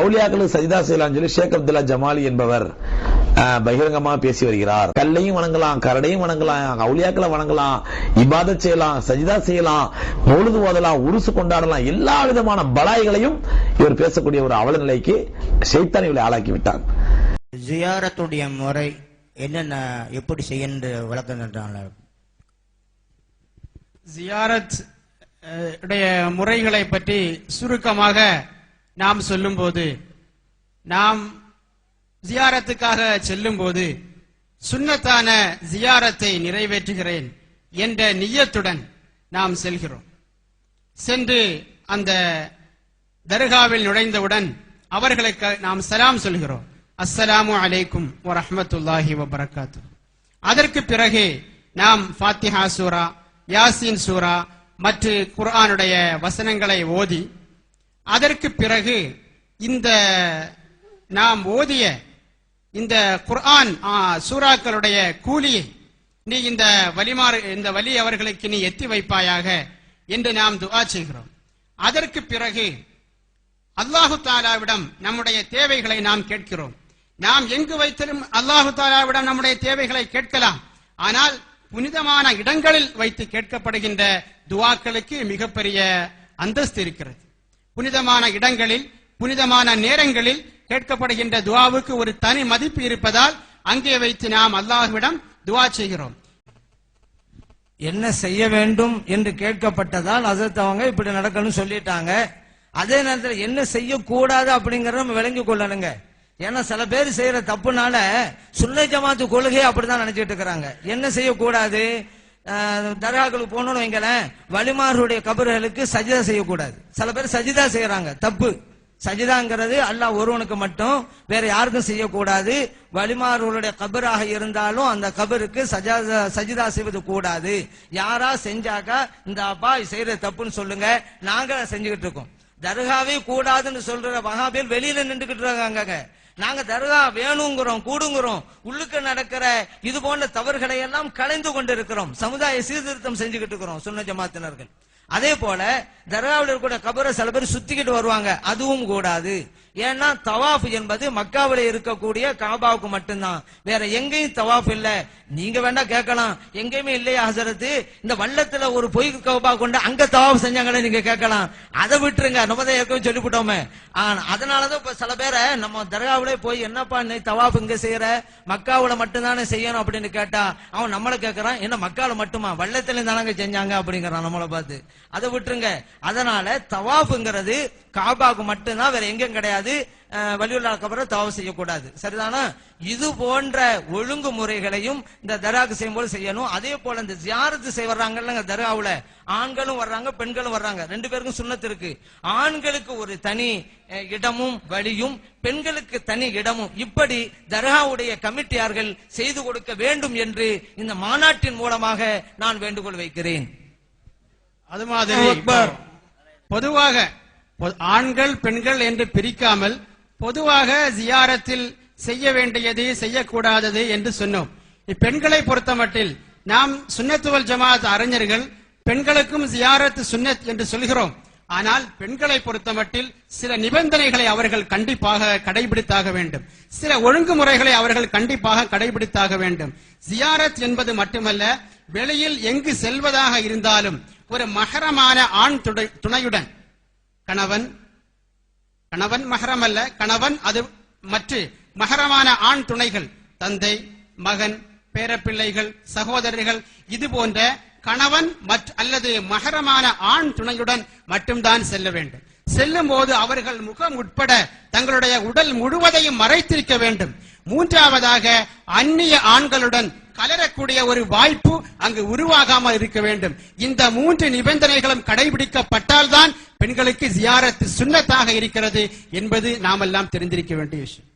அவுலியாக்களுக்கு சஜிதா செய்யலாம் சொல்லி ஷேக் அப்துல்லா ஜமாலி என்பவர் அஹ், பகிரங்கமா பேசி வருகிறார். கல்லையும் வணங்கலாம் கரடையும் வணங்கலாம் அவுலியாக்களை வணங்கலாம் இபாதத் செய்யலாம் சஜிதா செய்யலாம் பொழுது ஓதலாம் உருசு கொண்டாடலாம் எல்லா விதமான பலாய்களையும் இவர் பேசக்கூடிய ஒரு அவல நிலைக்கு ஷைத்தான் இவளை ஆளாக்கி விட்டார். ஜியாரத்துடைய முறை என்னென்ன எப்படி செய்யன்னு விளக்கம் ஜியாரத் உடைய முறைகளை பற்றி சுருக்கமாக நாம் சொல்லும்போது நாம் ஜியாரத்துக்காக செல்லும்போது சுண்ணத்தான ஜியாரத்தை நிறைவேற்றுகிறேன் என்ற நியத்துடன் நாம் செல்கிறோம். சென்று அந்த தர்காவில் நுழைந்தவுடன் அவர்களுக்கு நாம் சலாம் சொல்கிறோம். அஸ்ஸலாமு அலைக்கும் வரஹ்மத்துல்லாஹி வபரகாத்து அதற்கு பிறகு நாம் ஃபாத்திஹா சூரா யாசீன் சூரா மற்ற குர்ஆனுடைய வசனங்களை ஓதி அதற்கு பிறகு இந்த நாம் ஓதிய இந்த குர்ஆன் சூறாக்களுடைய கூலியை நீ இந்த வலிமாறு இந்த வலி அவர்களுக்கு நீ எத்தி வைப்பாயாக என்று நாம் துவா செய்கிறோம். அதற்கு பிறகு அல்லாஹு தாலாவிடம் நம்முடைய தேவைகளை நாம் கேட்கிறோம். நாம் எங்கு வைத்திலும் அல்லாஹு தாலாவிடம் நம்முடைய தேவைகளை கேட்கலாம். ஆனால் புனிதமான இடங்களில் வைத்து கேட்கப்படுகின்ற துவாக்களுக்கு மிகப்பெரிய அந்தஸ்து இருக்கிறது. புனிதமான இடங்களில் புனிதமான நேரங்களில் கேட்கப்படுகின்ற துவாவுக்கு ஒரு தனி மதிப்பு இருப்பதால் அங்கே வைத்து நாம் அல்லாஹ்விடம் துவா செய்கிறோம். என்ன செய்ய வேண்டும் என்று கேட்கப்பட்டதால் அதற்கு இப்படி நடக்கணும்னு சொல்லிட்டாங்க. அதே நேரத்தில் என்ன செய்யக்கூடாது அப்படிங்கறத நம்ம விளங்கி கொள்ளணுங்க. ஏன்னா சில பேர் செய்யற தப்புனால சுன்ன ஜமாத்து கொள்கையை அப்படிதான் நினைச்சிட்டு இருக்கிறாங்க. என்ன செய்யக்கூடாது? தர்காக்களுக்கு போகணும்னு வைங்களேன் வலிமார்களுடைய கபர்களுக்கு சஜிதா செய்யக்கூடாது. சில பேர் சஜிதா செய்யறாங்க தப்பு. சஜிதாங்கிறது அல்லாஹ் ஒருவனுக்கு மட்டும் வேற யாருக்கும் செய்யக்கூடாது. வலிமார்களுடைய கபராக இருந்தாலும் அந்த கபருக்கு சஜா சஜிதா செய்வது கூடாது. யாரா செஞ்சாக்கா இந்த அப்பா செய்யறது தப்புன்னு சொல்லுங்க நாங்க செஞ்சுக்கிட்டு இருக்கோம். தர்காவே கூடாதுன்னு சொல்ற வகாபில் வெளியில நின்றுகிட்டு இருக்காங்க நாங்க தர்கா வேணுங்கிறோம் கூடுங்கிறோம். உள்ளுக்கு நடக்கிற இது போன்ற தவறுகளை எல்லாம் கலைந்து கொண்டிருக்கிறோம். சமுதாய சீர்திருத்தம் செஞ்சுக்கிட்டு இருக்கிறோம் சுன்ன ஜமாத்தினர்கள். அதே போல தர்காவில் இருக்கிற கபரை சில பேர் சுத்திக்கிட்டு வருவாங்க. அதுவும் கூடாது. ஏன்னா தவாஃப் என்பது மக்காவில இருக்கக்கூடிய காபாவுக்கு மட்டும்தான். வேற எங்கேயும் தவாஃப் இல்ல. நீங்க வேணா கேட்கலாம். எங்கேயுமே இல்லையா ஹசரத்து? இந்த வள்ளத்துல ஒரு பொய் கபா கொண்டு அங்க தவாஃப் செஞ்சாங்களே நீங்க கேட்கலாம். அதை விட்டுருங்க. நம்ம தான் ஏற்கனவே சொல்லிவிட்டோமே. ஆனா அதனாலதான் இப்ப சில பேரை நம்ம தர்காவிலே போய் என்னப்பா நீ தவாஃப் இங்க செய்யற? மக்காவில மட்டும்தானே செய்யணும் அப்படின்னு கேட்டா அவன் நம்மள கேட்கறான். என்ன மக்கால மட்டுமா? வள்ளத்துல தானங்க செஞ்சாங்க அப்படிங்கிறான் நம்மளை பார்த்து. அதை விட்டுருங்க. அதனால தவாஃபுங்கிறது காபாவுக்கு மட்டும்தான் வேற எங்கேயும் கிடையாது. வலியுல்லா கபரை தவாஃப் செய்யக்கூடாது. சரிதானா? இது போன்ற ஒழுங்குமுறைகளையும் இந்த தர்காக்கு செய்யும்போது செய்யணும். அதே போல இந்த ஜியாரத்து செய்ய வர்றாங்கல்ல தர்காவுல. ஆண்களும் வர்றாங்க பெண்களும் வர்றாங்க. ரெண்டு பேருக்கும் சுண்ணத்து இருக்கு. ஆண்களுக்கு ஒரு தனி இடமும் வழியும் பெண்களுக்கு தனி இடமும். இப்படி தர்காவுடைய கமிட்டியார்கள் செய்து கொடுக்க வேண்டும் என்று இந்த மாநாட்டின் மூலமாக நான் வேண்டுகோள் வைக்கிறேன். அது மாதிரி. பொதுவாக ஆண்கள் பெண்கள் என்று பிரிக்காமல் பொதுவாக ஜியாரத்தில் செய்ய வேண்டியது செய்யக்கூடாதது என்று சொன்னோம். இப்பெண்களை பொறுத்தமட்டில் நாம் சுன்னத்துவல் ஜமாத் அறிஞர்கள் பெண்களுக்கும் ஜியாரத் சுன்னத் என்று சொல்கிறோம். ஆனால் பெண்களை பொறுத்தமட்டில் சில நிபந்தனைகளை அவர்கள் கண்டிப்பாக கடைபிடித்தாக வேண்டும். சில ஒழுங்குமுறைகளை அவர்கள் கண்டிப்பாக கடைபிடித்தாக வேண்டும். ஜியாரத் என்பது மட்டுமல்ல வெளியில் எங்கு செல்வதாக இருந்தாலும் ஒரு மகரமான ஆண் துணையுடன் கணவன் கணவன் மகரம் அல்ல கணவன் அது மற்ற மகரமான ஆண் துணைகள் தந்தை மகன் பேரப்பிள்ளைகள் சகோதரர்கள் இது போன்ற கணவன் மற்ற அல்லது மகரமான ஆண் துணையுடன் மட்டும்தான் செல்ல வேண்டும். செல்லும் போது அவர்கள் முகம் உட்பட தங்களுடைய உடல் முழுவதையும் மறைத்திருக்க வேண்டும். மூன்றாவதாக அந்நிய ஆண்களுடன் கலரக்கூடிய ஒரு வாய்ப்பு அங்கு உருவாகாமல் இருக்க வேண்டும். இந்த மூன்று நிபந்தனைகளும் கடைபிடிக்கப்பட்டால்தான் பெண்களுக்கு ஜியாரத்து சுண்ணத்தாக இருக்கிறது என்பது நாமெல்லாம் தெரிந்திருக்க வேண்டிய விஷயம்.